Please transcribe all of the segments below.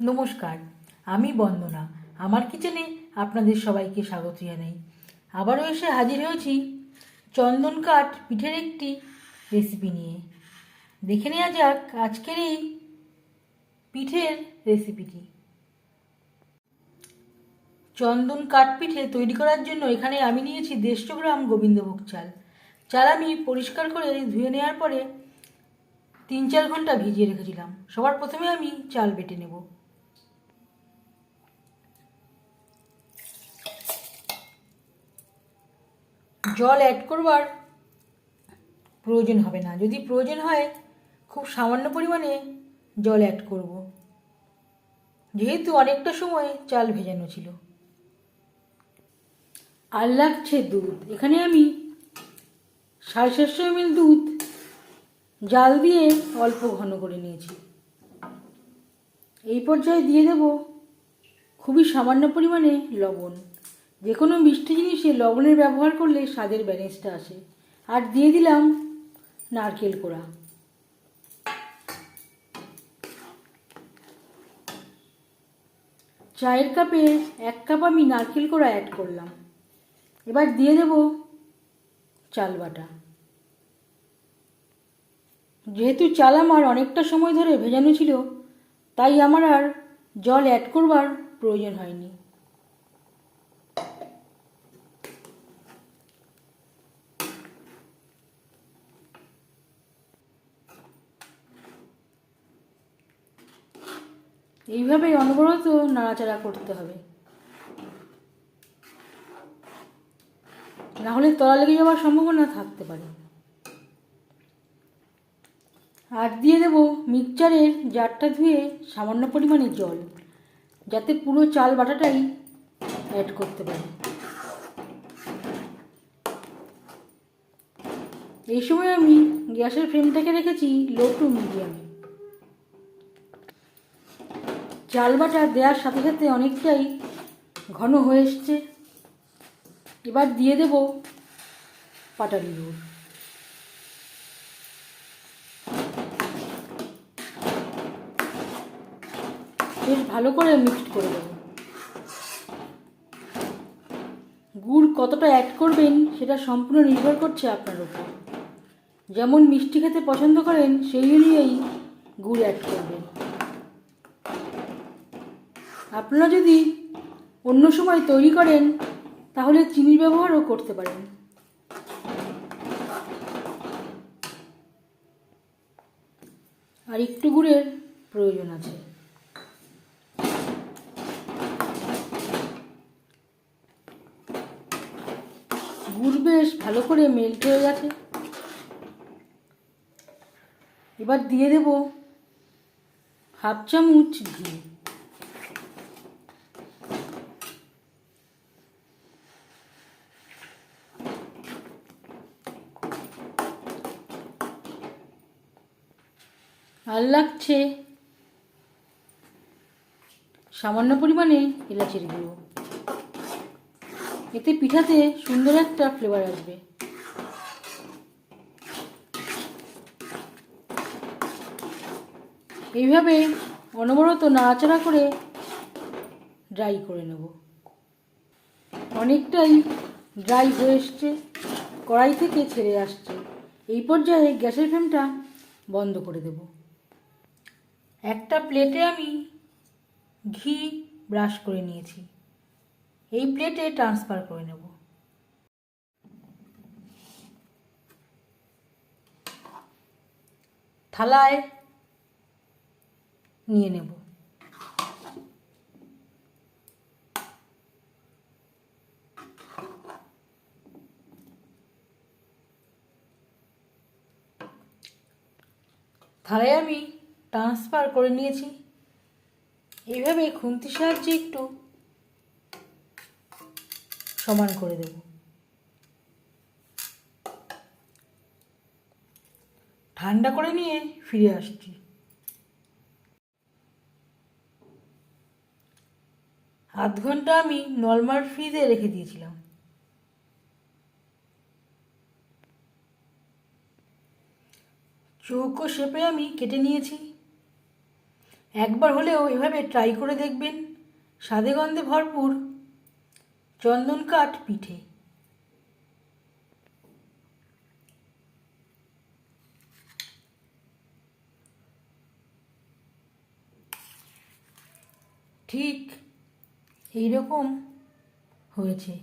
নমস্কার, আমি বন্দনা। আমার কিচেনে আপনাদের সবাইকে স্বাগত জানাই। আবারও এসে হাজির হয়েছি চন্দন কাঠ পিঠের একটি রেসিপি নিয়ে। দেখে নেওয়া যাক আজকের এই পিঠের রেসিপিটি চন্দন কাঠ পিঠে তৈরি করার জন্য এখানে আমি নিয়েছি দেড়শো গ্রাম গোবিন্দভোগ চাল। চাল আমি পরিষ্কার করে ধুয়ে নেওয়ার পরে তিন চার ঘণ্টা ভিজিয়ে রেখেছিলাম। সবার প্রথমে আমি চাল বেটে নেব। জল অ্যাড করবার প্রয়োজন হবে না। যদি প্রয়োজন হয়, খুব সামান্য পরিমাণে জল অ্যাড করব। যেহেতু অনেকটা সময় চাল ভেজানো ছিল। আর লাগছে দুধ। এখানে আমি সাড়ে চারশো এমএল দুধ জাল দিয়ে অল্প ঘন করে নিয়েছি। এই পর্যায়ে দিয়ে দেব খুবই সামান্য পরিমাণে লবণ। যে কোনো মিষ্টি জিনিসে লবণের ব্যবহার করলে স্বাদের ব্যালেন্সটা আসে। আর দিয়ে দিলাম নারকেল কোড়া। চায়ের কাপে এক কাপ আমি নারকেল কোড়া অ্যাড করলাম। এবার দিয়ে দেব চাল বাটা। যেহেতু চাল আমার অনেকটা সময় ধরে ভেজানো ছিল, তাই আমার আর জল অ্যাড করবার প্রয়োজন হয়নি। এইভাবেই অনবরত নাড়াচাড়া করতে হবে। না হলে তলা লেগে যাওয়ার সম্ভাবনা থাকতে পারে। আর দিয়ে দেব মিক্সচারের জারটা ধুয়ে সামান্য পরিমাণে জল, যাতে পুরো চাল বাটাটাই অ্যাড করতে পারি। এই সময় আমি গ্যাসের ফ্লেমটাকে রেখেছি লো টু মিডিয়ামে চাল বাটা দেওয়ার সাথে সাথে অনেকটাই ঘন হয়ে এসছে। এবার দিয়ে দেব পাটালি গুড়। বেশ ভালো করে মিক্সড করে দেবো। গুড় কতটা অ্যাড করবেন সেটা সম্পূর্ণ নির্ভর করছে আপনার উপর। যেমন মিষ্টি খেতে পছন্দ করেন, সেই অনুযায়ী গুড় অ্যাড করবেন। আপনারা যদি অন্য সময় তৈরি করেন, তাহলে চিনির ব্যবহারও করতে পারেন। আর একটু গুড়ের প্রয়োজন আছে। গুড় বেশ ভালো করে মেল্ট হয়ে গেছে। এবার দিয়ে দেব হাফ চামচ ঘি। আর লাগছে। সামান্য পরিমাণে এলাচের গুঁড়ো। এতে পিঠাতে সুন্দর একটা ফ্লেভার আসবে। এইভাবে অনবরত নাড়াচাড়া করে ড্রাই করে নেব। অনেকটাই ড্রাই হয়ে এসছে, কড়াই থেকে ছেড়ে আসছে। এই পর্যায়ে গ্যাসের ফ্লেমটা বন্ধ করে দেব। একটা প্লেটে আমি ঘি ব্রাশ করে নিয়েছি। এই প্লেটে ট্রান্সফার করে নেব। থালায় নিয়ে নেব। থালায় আমি ট্রান্সফার করে নিয়েছি। এইভাবে খুন্তির সাহায্যে একটু সমান করে দেব। ঠান্ডা করে নিয়ে ফিরে আসছি। আধ ঘণ্টা আমি নর্মাল ফ্রিজে রেখে দিয়েছিলাম। চৌকো শেপে আমি কেটে নিয়েছি। একবার হলেও এভাবে ট্রাই করে দেখবেন। স্বাদে গন্ধে ভরপুর। চন্দন কাঠ পিঠে। ঠিক এইরকম হয়েছে।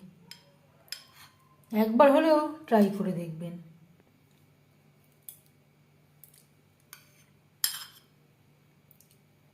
একবার হলেও ট্রাই করে দেখবেন।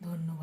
ধন্যবাদ